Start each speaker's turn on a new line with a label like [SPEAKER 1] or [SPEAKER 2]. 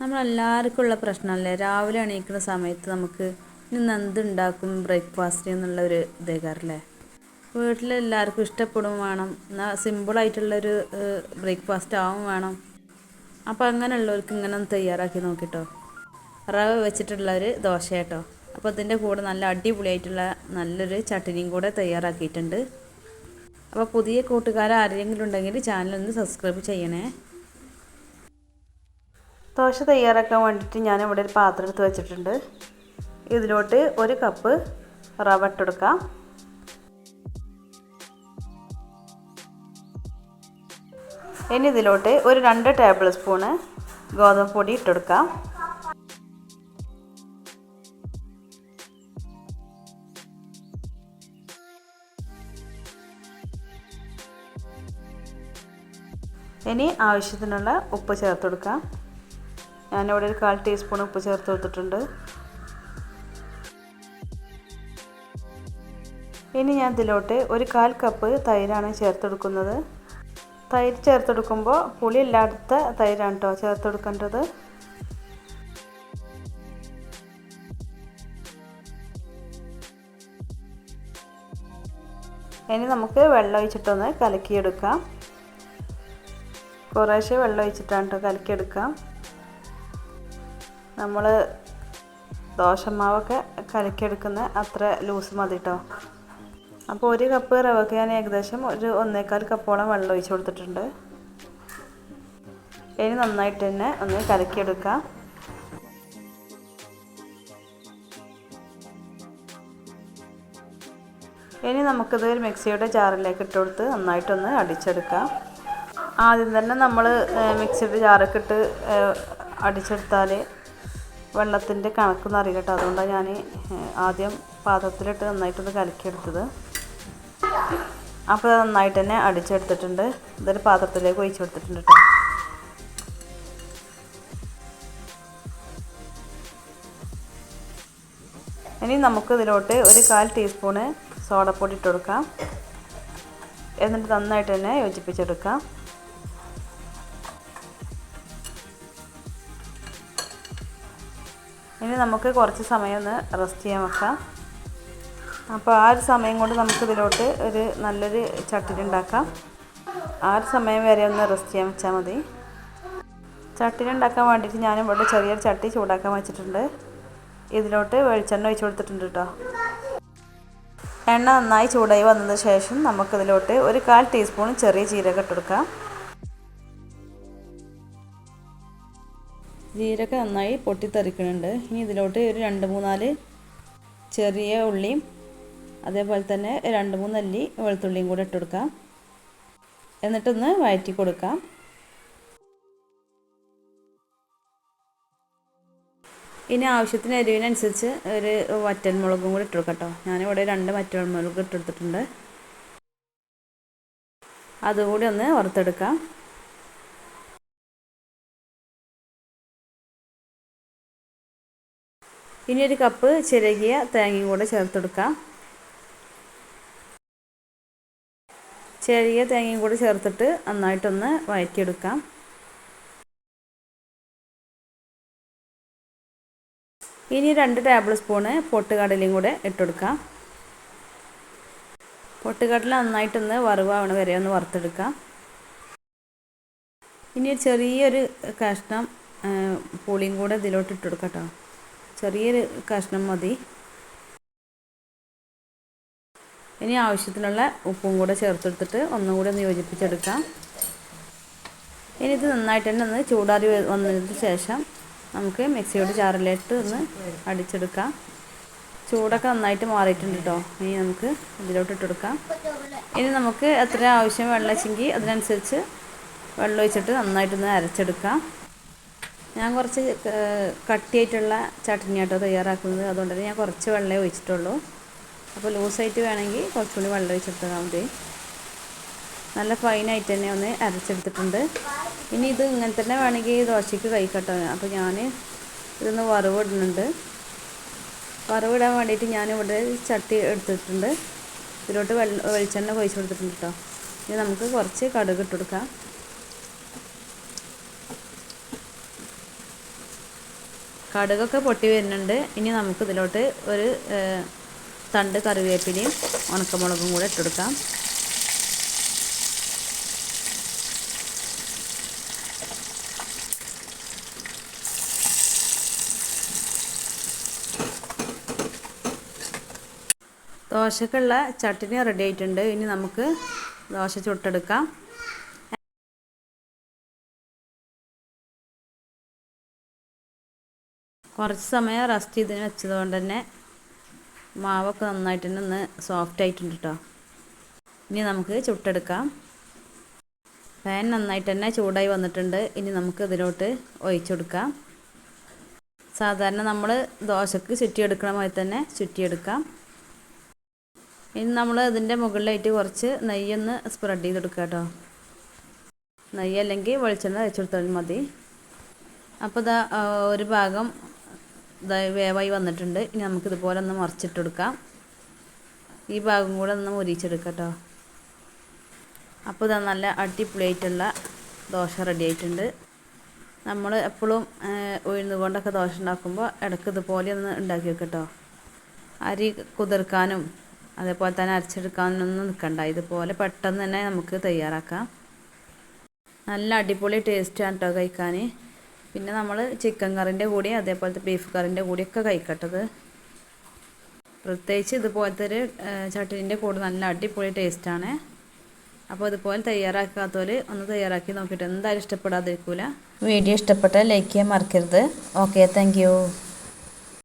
[SPEAKER 1] നമ്മളെല്ലാവർക്കും ഉള്ള പ്രശ്നമല്ലേ? രാവിലെ എണീക്കുന്ന സമയത്ത് നമുക്ക് ഇന്ന് എന്തുണ്ടാക്കും ബ്രേക്ക്ഫാസ്റ്റ് എന്നുള്ള ഒരു ഇതേക്കാറല്ലേ വീട്ടിലെല്ലാവർക്കും ഇഷ്ടപ്പെടും വേണം. എന്നാൽ സിമ്പിളായിട്ടുള്ളൊരു ബ്രേക്ക്ഫാസ്റ്റ് ആവും വേണം. അപ്പോൾ അങ്ങനെയുള്ളവർക്ക് ഇങ്ങനെ ഒന്ന് തയ്യാറാക്കി നോക്കിട്ടോ. റവ വെച്ചിട്ടുള്ള ഒരു ദോശ കേട്ടോ അപ്പോൾ അതിന്റെ കൂടെ നല്ല അടിപൊളിയായിട്ടുള്ള നല്ലൊരു ചട്ടിനിയും കൂടെ തയ്യാറാക്കിയിട്ടുണ്ട്. അപ്പോൾ പുതിയ കൂട്ടുകാർ ആരെങ്കിലും ഉണ്ടെങ്കിൽ ചാനൽ ഒന്ന് സബ്സ്ക്രൈബ് ചെയ്യണേ. ദോശ തയ്യാറാക്കാൻ വേണ്ടിയിട്ട് ഞാൻ ഇവിടെ ഒരു പാത്രം എടുത്ത് വെച്ചിട്ടുണ്ട്. ഇതിലോട്ട് ഒരു കപ്പ് റവ ഇട്ടെടുക്കാം ഇനി ഇതിലോട്ട് ഒരു രണ്ട് ടേബിൾ സ്പൂണ് ഗോതമ്പ് പൊടി ഇട്ടെടുക്കാം ഇനി ആവശ്യത്തിനുള്ള ഉപ്പ് ചേർത്ത് കൊടുക്കാം. ഞാനിവിടെ ഒരു കാൽ ടീസ്പൂൺ ഉപ്പ് ചേർത്ത് കൊടുത്തിട്ടുണ്ട്. ഇനി ഞാൻ ഇതിലോട്ട് ഒരു കാൽ കപ്പ് തൈരാണ് ചേർത്തെടുക്കുന്നത് തൈര് ചേർത്തെടുക്കുമ്പോൾ പുളി ഇല്ലാത്ത തൈരാണ് കേട്ടോ ചേർത്തെടുക്കേണ്ടത് ഇനി നമുക്ക് വെള്ളം ഒഴിച്ചിട്ടൊന്ന് കലക്കിയെടുക്കാം. കുറേശ്ശെ വെള്ളം ഒഴിച്ചിട്ടാണ് കേട്ടോ കലക്കിയെടുക്കാം. നമ്മൾ ദോശമാവൊക്കെ കലക്കിയെടുക്കുന്ന അത്ര ലൂസ് മതി കേട്ടോ അപ്പോൾ ഒരു കപ്പ് റവക്ക് ഞാൻ ഏകദേശം ഒരു ഒന്നേക്കാൽ കപ്പോളം വെള്ളം ഒഴിച്ച് കൊടുത്തിട്ടുണ്ട്. ഇനി നന്നായിട്ട് തന്നെ ഒന്ന് കലക്കിയെടുക്കാം. ഇനി നമുക്കിത് ഒരു മിക്സിയുടെ ജാറിലേക്ക് ഇട്ട് കൊടുത്ത് നന്നായിട്ടൊന്ന് അടിച്ചെടുക്കാം. ആദ്യം തന്നെ നമ്മൾ മിക്സിയുടെ ജാറൊക്കെ ഇട്ട് അടിച്ചെടുത്താൽ വെള്ളത്തിന്റെ കണക്കൊന്നും അറിയട്ടോ അതുകൊണ്ടാണ് ഞാൻ ആദ്യം പാത്രത്തിലിട്ട് നന്നായിട്ടൊന്ന് കലക്കിയെടുത്തത്. അപ്പോൾ നന്നായിട്ട് തന്നെ അടിച്ചെടുത്തിട്ടുണ്ട്. ഇതൊരു പാത്രത്തിലേക്ക് ഒഴിച്ചു കൊടുത്തിട്ടുണ്ട് കേട്ടോ. ഇനി നമുക്ക് ഇതിലോട്ട് ഒരു കാൽ ടീസ്പൂണ് സോഡപ്പൊടി ഇട്ട് കൊടുക്കാം. എന്നിട്ട് നന്നായിട്ട് തന്നെ യോജിപ്പിച്ചെടുക്കാം. നമുക്ക് കുറച്ച് സമയം ഒന്ന് റെസ്റ്റ് ചെയ്യാൻ വെക്കാം. അപ്പോൾ ആ ഒരു സമയം കൊണ്ട് നമുക്ക് ഇതിലോട്ട് ഒരു നല്ലൊരു ചട്ടിനി ഉണ്ടാക്കാം. ആ ഒരു സമയം വരെ ഒന്ന് റെസ്റ്റ് ചെയ്യാൻ വെച്ചാൽ മതി. ചട്ടിനി ഉണ്ടാക്കാൻ വേണ്ടിയിട്ട് ഞാൻ ഇവിടെ ചെറിയൊരു ചട്ടി ചൂടാക്കാൻ വെച്ചിട്ടുണ്ട്. ഇതിലോട്ട് വെളിച്ചെണ്ണ ഒഴിച്ചു കൊടുത്തിട്ടുണ്ട് കേട്ടോ എണ്ണ നന്നായി ചൂടായി വന്നതിന് ശേഷം നമുക്കിതിലോട്ട് ഒരു കാൽ ടീസ്പൂൺ ചെറിയ ജീരകം ഇട്ടെടുക്കാം ജീരകം നന്നായി പൊട്ടിത്തെറിക്കുന്നുണ്ട്. ഇനി ഇതിലോട്ട് ഒരു രണ്ട് മൂന്നാൽ ചെറിയ ഉള്ളിയും അതേപോലെ തന്നെ രണ്ട് മൂന്ന് അല്ലി വെളുത്തുള്ളിയും കൂടെ ഇട്ട് കൊടുക്കാം. എന്നിട്ടൊന്ന് വഴറ്റി കൊടുക്കാം. ഇനി ആവശ്യത്തിന് എരിവിനനുസരിച്ച് ഒരു വറ്റൽ മുളകും കൂടി ഇട്ട് കൊടുക്കട്ടോ കേട്ടോ. ഞാനിവിടെ രണ്ട് വറ്റൽ മുളക് ഇട്ടെടുത്തിട്ടുണ്ട് അതുകൂടി ഒന്ന് വറുത്തെടുക്കാം. ഇനി ഒരു കപ്പ് ചിരകിയ തേങ്ങയും കൂടെ ചേർത്തെടുക്കാം. ചിരകിയ തേങ്ങയും കൂടെ ചേർത്തിട്ട് നന്നായിട്ടൊന്ന് വഴറ്റിയെടുക്കാം. ഇനി രണ്ട് ടേബിൾ സ്പൂണ് പൊട്ടുകടലയും കൂടെ ഇട്ടെടുക്കാം. പൊട്ടുകടല നന്നായിട്ടൊന്ന് വറവാവണ വരെ ഒന്ന് വറുത്തെടുക്കാം. ഇനി ചെറിയൊരു കഷ്ണം പുളിയും കൂടെ ഇതിലോട്ട് ഇട്ടെടുക്കാം കേട്ടോ. ചെറിയൊരു കഷ്ണം മതി. ഇനി ആവശ്യത്തിനുള്ള ഉപ്പും കൂടെ ചേർത്തെടുത്തിട്ട് ഒന്നും കൂടി ഒന്ന് യോജിപ്പിച്ചെടുക്കാം. ഇനി ഇത് നന്നായിട്ട് തന്നെ ഒന്ന് ചൂടാറി വന്നതിന് ശേഷം നമുക്ക് മിക്സിയുടെ ചാറിലിട്ട് ഒന്ന് അടിച്ചെടുക്കാം. ചൂടൊക്കെ നന്നായിട്ട് മാറിയിട്ടുണ്ട് കേട്ടോ ഇനി നമുക്ക് ഇതിലോട്ട് ഇട്ടെടുക്കാം. ഇനി നമുക്ക് എത്ര ആവശ്യം വെള്ളം വെച്ചെങ്കിൽ അതിനനുസരിച്ച് വെള്ളം ഒഴിച്ചിട്ട് നന്നായിട്ടൊന്ന് അരച്ചെടുക്കാം. ഞാൻ കുറച്ച് കട്ടിയായിട്ടുള്ള ചട്നി ആട്ടോ തയ്യാറാക്കുന്നത്. അതുകൊണ്ട് തന്നെ ഞാൻ കുറച്ച് വെള്ളമേ ഒഴിച്ചിട്ടുള്ളൂ. അപ്പോൾ ലൂസായിട്ട് വേണമെങ്കിൽ കുറച്ചുകൂടി വെള്ളം ഒഴിച്ചെടുത്താൽ മതി. നല്ല ഫൈനായിട്ട് തന്നെ ഒന്ന് അരച്ചെടുത്തിട്ടുണ്ട്. ഇനി ഇത് ഇങ്ങനെ തന്നെ വേണമെങ്കിൽ ദോശയ്ക്ക് കഴിക്കട്ടോ. അപ്പോൾ ഞാൻ ഇതൊന്ന് വറവിടുന്നുണ്ട്. വറവിടാൻ വേണ്ടിയിട്ട് ഞാനിവിടെ ചട്ടി എടുത്തിട്ടുണ്ട്. ഇതിലോട്ട് വെള്ള വെളിച്ചെണ്ണ ഒഴിച്ചു കൊടുത്തിട്ടുണ്ട് കേട്ടോ. ഇനി നമുക്ക് കുറച്ച് കടുക് ഇട്ട് കൊടുക്കാം. കടുകൊക്കെ പൊട്ടി വരുന്നുണ്ട്. ഇനി നമുക്ക് ഇതിലോട്ട് ഒരു തണ്ട് കറിവേപ്പിലയും ഉണക്കമുളകും കൂടെ ഇട്ടെടുക്കാം ദോശക്കുള്ള ചട്ടിനി റെഡി ആയിട്ടുണ്ട്. ഇനി നമുക്ക് ദോശ ചുട്ടെടുക്കാം. കുറച്ച് സമയം റസ്റ്റ് ചെയ്തതിന് വെച്ചതുകൊണ്ട് തന്നെ മാവൊക്കെ നന്നായിട്ട് തന്നെ ഒന്ന് സോഫ്റ്റ് ആയിട്ടുണ്ട് കേട്ടോ ഇനി നമുക്ക് ചുട്ടെടുക്കാം. പാൻ നന്നായിട്ട് തന്നെ ചൂടായി വന്നിട്ടുണ്ട്. ഇനി നമുക്ക് ഇതിലോട്ട് ഒഴിച്ചെടുക്കാം സാധാരണ നമ്മൾ ദോശക്ക് ചുറ്റിയെടുക്കണ മാതിരി തന്നെ ചുറ്റിയെടുക്കാം. ഇനി നമ്മൾ ഇതിന്റെ മുകളിലായിട്ട് കുറച്ച് നെയ്യൊന്ന് സ്പ്രെഡ് ചെയ്തെടുക്കുക കേട്ടോ നെയ്യ് അല്ലെങ്കിൽ വെളിച്ചെണ്ണ വെച്ചെടുത്താൽ മതി. അപ്പോൾ ഇതാ ഒരു ഭാഗം വേവായി വന്നിട്ടുണ്ട്. ഇനി നമുക്ക് ഇതുപോലെ ഒന്ന് മറിച്ചിട്ടെടുക്കാം. ഈ ഭാഗം കൂടെ ഒന്ന് മുരിച്ചെടുക്കാം കേട്ടോ അപ്പോൾ ഇതാ നല്ല അടിപൊളിയായിട്ടുള്ള ദോശ റെഡി ആയിട്ടുണ്ട് നമ്മൾ എപ്പോഴും ഉഴുന്ന് കൊണ്ടൊക്കെ ദോശ ഉണ്ടാക്കുമ്പോൾ ഇടയ്ക്ക് ഇതുപോലെ ഒന്ന് ഉണ്ടാക്കി വെക്കട്ടോ. കേട്ടോ അരി കുതിർക്കാനും അതേപോലെ തന്നെ അരച്ചെടുക്കാനും ഒന്നും നിൽക്കണ്ട ഇതുപോലെ പെട്ടെന്ന് തന്നെ നമുക്ക് തയ്യാറാക്കാം. നല്ല അടിപൊളി ടേസ്റ്റാണ് കേട്ടോ കഴിക്കാൻ പിന്നെ നമ്മൾ ചിക്കൻ കറിന്റെ കൂടി അതേപോലത്തെ ബീഫ് കറിന്റെ കൂടിയൊക്കെ കഴിക്കട്ടത്. പ്രത്യേകിച്ച് ഇതുപോലത്തെ ഒരു ചട്ടിന്റെ കൂടെ നല്ല അടിപൊളി ടേസ്റ്റാണ് അപ്പോൾ ഇതുപോലെ തയ്യാറാക്കാത്തവർ ഒന്ന് തയ്യാറാക്കി നോക്കിയിട്ട് എന്തായാലും ഇഷ്ടപ്പെടാതിരിക്കില്ല വീഡിയോ ഇഷ്ടപ്പെട്ടാൽ ലൈക്ക് ചെയ്യാൻ മറക്കരുത്. Okay thank